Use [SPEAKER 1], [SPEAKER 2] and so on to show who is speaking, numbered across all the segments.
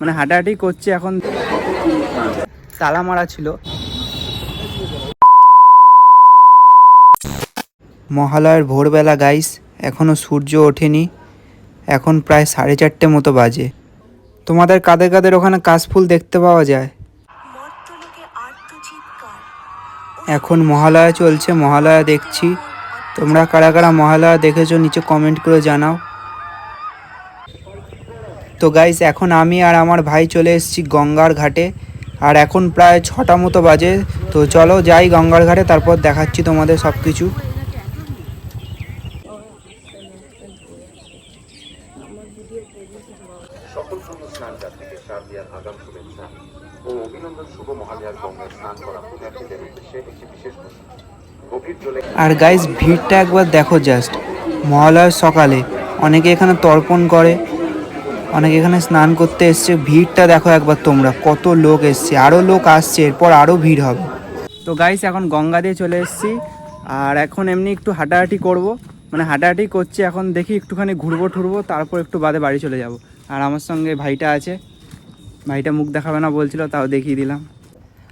[SPEAKER 1] মানে হাঁটাহাঁটি করছে এখন। তালা মারা ছিল। মহালয়ের ভোরবেলা গাইস এখনও সূর্য ওঠেনি। এখন প্রায় সাড়ে চারটে মতো বাজে। তোমাদের কাদের কাদের ওখানে কাশফুল দেখতে পাওয়া যায়। এখন মহালয়া চলছে, মহালয়া দেখছি। তোমরা কারা কারা মহালয়া দেখেছ, নিচে কমেন্ট করে জানাও। তো গাইস এখন আমি আর আমার ভাই চলে এসেছি গঙ্গার ঘাটে। আর এখন প্রায় ছটা মতো বাজে। তো চলো যাই গঙ্গার ঘাটে তারপর দেখাচ্ছি তোমাদের সব কিছু
[SPEAKER 2] সকল সঙ্গ স্নান যাত্রীকে শারদিয়ার আগাম শুভেচ্ছা ও অভিনন্দন শুভ মহালয়ার গঙ্গায় স্নান করা পুণ্যার্থীদের উদ্দেশ্যে একটি বিশেষ গভীর জলে
[SPEAKER 1] আর গাইস ভিড়টা একবার দেখো জাস্ট মহালয়ার সকালে অনেকে এখানে তর্পণ করে অনেকে এখানে স্নান করতে এসছে। ভিড়টা দেখো একবার তোমরা। কত লোক এসছে। আরও লোক আসছে, এরপর আরও ভিড় হবে। তো গাইস এখন গঙ্গা দিয়ে চলে এসেছি। আর এখন এমনি একটু হাঁটাহাঁটি করব। মানে হাঁটাহাঁটি করছি, এখন দেখি একটুখানি ঘুরবো ঠুরবো, তারপর একটু বাদে বাড়ি চলে যাব। আর আমার সঙ্গে ভাইটা আছে। ভাইটা মুখ দেখাবে না বলছিল, তাও দেখিয়ে দিলাম।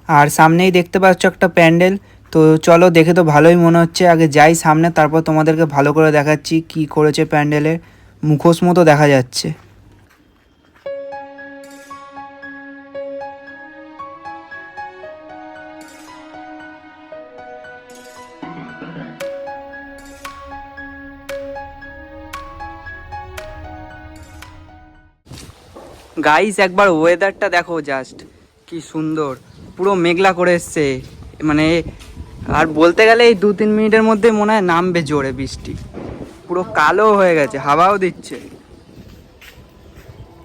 [SPEAKER 1] আর সামনেই দেখতে পাচ্ছ একটা প্যান্ডেল। তো চলো দেখে তো ভালোই মনে হচ্ছে। আগে যাই সামনে, তারপর তোমাদেরকে ভালো করে দেখাচ্ছি কি করেছে প্যান্ডেলের। মুখোশ মতো দেখা যাচ্ছে। গাইস একবার ওয়েদারটা দেখো জাস্ট কি সুন্দর। পুরো মেঘলা করে এসছে। মানে আর বলতে গেলে এই দু তিন মিনিটের মধ্যে মনে হয় নামবে জোরে বৃষ্টি। পুরো কালো হয়ে গেছে, হাওয়াও দিচ্ছে।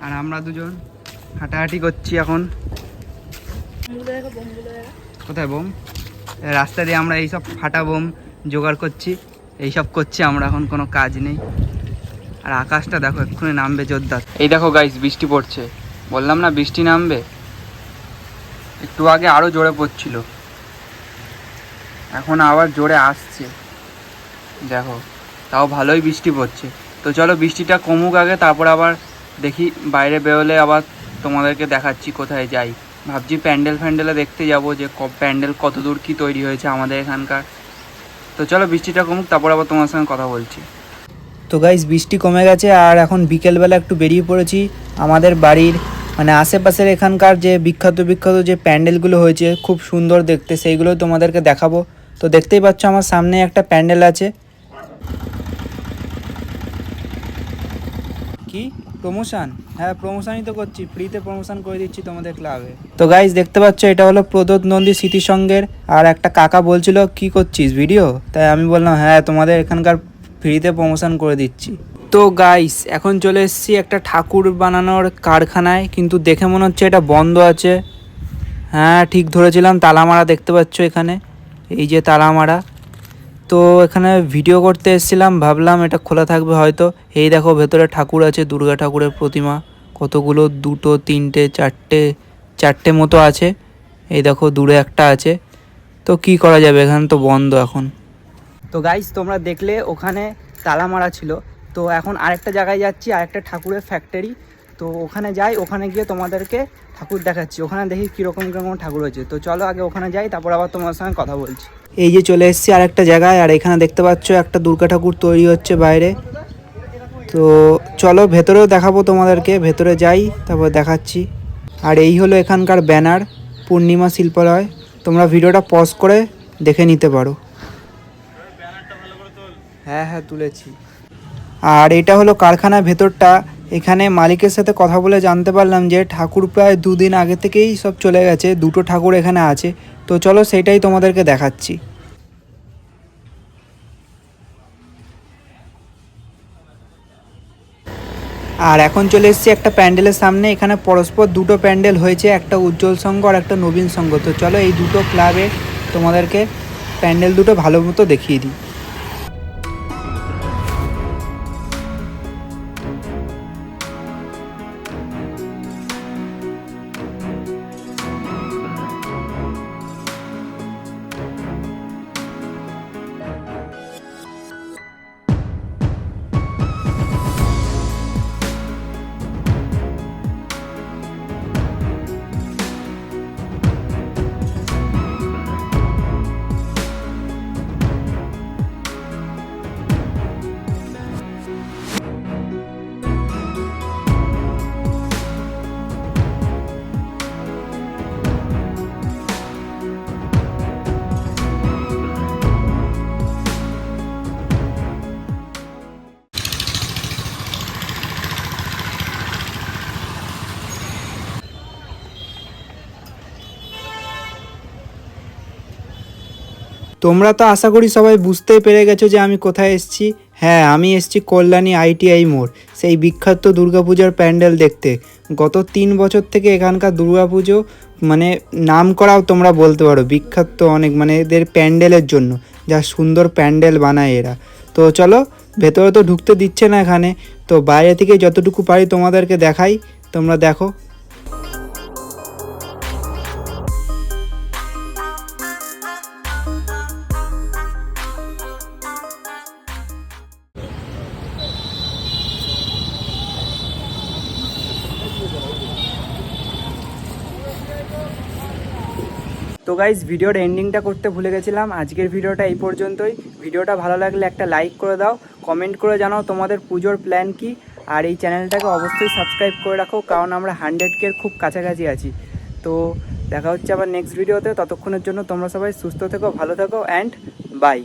[SPEAKER 1] আর আমরা দুজন হাঁটাহাঁটি করছি এখন। কোথায় বোম? রাস্তা দিয়ে আমরা এইসব ফাটা বোম জোগাড় করছি। এইসব করছি আমরা, এখন কোনো কাজ নেই। আর আকাশটা দেখো, এক্ষুনি নামবে জোরদার। এই দেখো গাইস বৃষ্টি পড়ছে। বললাম না বৃষ্টি নামবে? একটু আগে আরও জোরে পড়ছিল। এখন আবার জোরে আসছে। দেখো, তাও ভালোই বৃষ্টি পড়ছে। তো চলো বৃষ্টিটা কমুক আগে, তারপর আবার দেখি বাইরে বেরোলে আবার তোমাদেরকে দেখাচ্ছি কোথায় যাই। ভাবছি প্যান্ডেল ফ্যান্ডেলে দেখতে যাব যে ক- প্যান্ডেল কত দূর কী তৈরি হয়েছে আমাদের এখানকার। তো চলো বৃষ্টিটা কমুক, তারপর আবার তোমার সঙ্গে কথা বলছি। তো গাইজ বৃষ্টি কমে গেছে আর এখন বিকেলবেলা একটু বেরিয়ে পড়েছি আমাদের বাড়ির মানে আশেপাশের এখানকার যে বিখ্যাত বিখ্যাত যে প্যান্ডেলগুলো হয়েছে, খুব সুন্দর দেখতে সেইগুলো তোমাদেরকে দেখাবো। তো দেখতেই পাচ্ছ আমার সামনে একটা প্যান্ডেল আছে। কি? প্রমোশন হ্যাঁ প্রমোশনই তো করছি ফ্রিতে প্রমোশন করে দিচ্ছি তোমাদের ক্লাবে তো গাইজ দেখতে পাচ্ছ এটা হলো প্রদোত নন্দী স্মৃতি সঙ্গের আর একটা কাকা বলছিল, কি করছিস ভিডিও তাই আমি বললাম হ্যাঁ তোমাদের এখানকার ফ্রিতে প্রমোশন করে দিচ্ছি। তো গাইস এখন চলে এসেছি একটা ঠাকুর বানানোর কারখানায়, কিন্তু দেখে মনে হচ্ছে এটা বন্ধ আছে। হ্যাঁ ঠিক ধরেছিলাম, তালামারা দেখতে পাচ্ছ এখানে, এই যে তালামারা। তো এখানে ভিডিও করতে এসেছিলাম, ভাবলাম এটা খোলা থাকবে হয়তো। এই দেখো, ভেতরে ঠাকুর আছে, দুর্গা ঠাকুরের প্রতিমা। কতগুলো? দুটো, তিনটে, চারটে চারটে মতো আছে। এই দেখো, দূরে একটা আছে। তো কি করা যাবে? এখানে তো বন্ধ এখন। তো গাইস তোমরা দেখলে ওখানে তালা মারা ছিল। তো এখন আরেকটা জায়গায় যাচ্ছি, আরেকটা ঠাকুরের ফ্যাক্টরি তো ওখানে যাই, ওখানে গিয়ে তোমাদেরকে ঠাকুর দেখাচ্ছি। ওখানে দেখি কীরকম কীরকম ঠাকুর হয়েছে। তো চলো আগে ওখানে যাই, তারপর আবার তোমার সঙ্গে কথা বলছি। এই যে চলে এসেছি আরেকটা জায়গায়, আর এখানে দেখতে পাচ্ছ একটা দুর্গা ঠাকুর তৈরি হচ্ছে বাইরে। তো চলো ভেতরেও দেখাবো তোমাদেরকে, ভেতরে যাই, তারপর দেখাচ্ছি। আর এই হলো এখানকার ব্যানার, পূর্ণিমা শিল্পালয়। তোমরা ভিডিওটা পজ করে দেখে নিতে পারো। হ্যাঁ হ্যাঁ তুলেছি। আর এটা হলো কারখানার ভেতরটা। এখানে মালিকের সাথে কথা বলে জানতে পারলাম যে ঠাকুর প্রায় দুদিন আগে থেকেই সব চলে গেছে, দুটো ঠাকুর এখানে আছে। তো চলো সেটাই তোমাদেরকে দেখাচ্ছি। আর এখন চলে এসেছি একটা প্যান্ডেলের সামনে। এখানে পরস্পর দুটো প্যান্ডেল হয়েছে, একটা উজ্জ্বল সংঘ আর একটা নবীন সংঘ তো চলো এই দুটো ক্লাবে তোমাদেরকে প্যান্ডেল দুটো ভালো মতো দেখিয়ে দিই। তোমরা তো আশা করি সবাই বুঝতেই পেরে গেছো যে আমি কোথায় এসেছি। হ্যাঁ আমি এসেছি কল্যাণী আইটিআই মোড়, সেই বিখ্যাত দুর্গাপূজার প্যান্ডেল দেখতে। গত তিন বছর থেকে এখানকার দুর্গাপুজো মানে নাম করাও তোমরা বলতে পারো, বিখ্যাত অনেক মানে এদের প্যান্ডেলের জন্য, যা সুন্দর প্যান্ডেল বানায় এরা। তো চলো, ভেতরে তো ঢুকতে দিচ্ছে না এখানে, তো বাইরে থেকে যতটুকু পারি তোমাদেরকে দেখাই, তোমরা দেখো। তো গাইজ ভিডিওর এন্ডিংটা করতে ভুলে গেছিলাম। আজকের ভিডিওটা এই পর্যন্তই। ভিডিওটা ভালো লাগলে একটা লাইক করে দাও। কমেন্ট করে জানাও তোমাদের পুজোর প্ল্যান কি। আর এই চ্যানেলটাকে অবশ্যই সাবস্ক্রাইব করে রাখো, কারণ আমরা হান্ড্রেড কের খুব কাছাকাছি আছি। তো দেখা হচ্ছে আবার নেক্সট ভিডিওতে ততক্ষণের জন্য তোমরা সবাই সুস্থ থেকো, ভালো থেকো অ্যান্ড বাই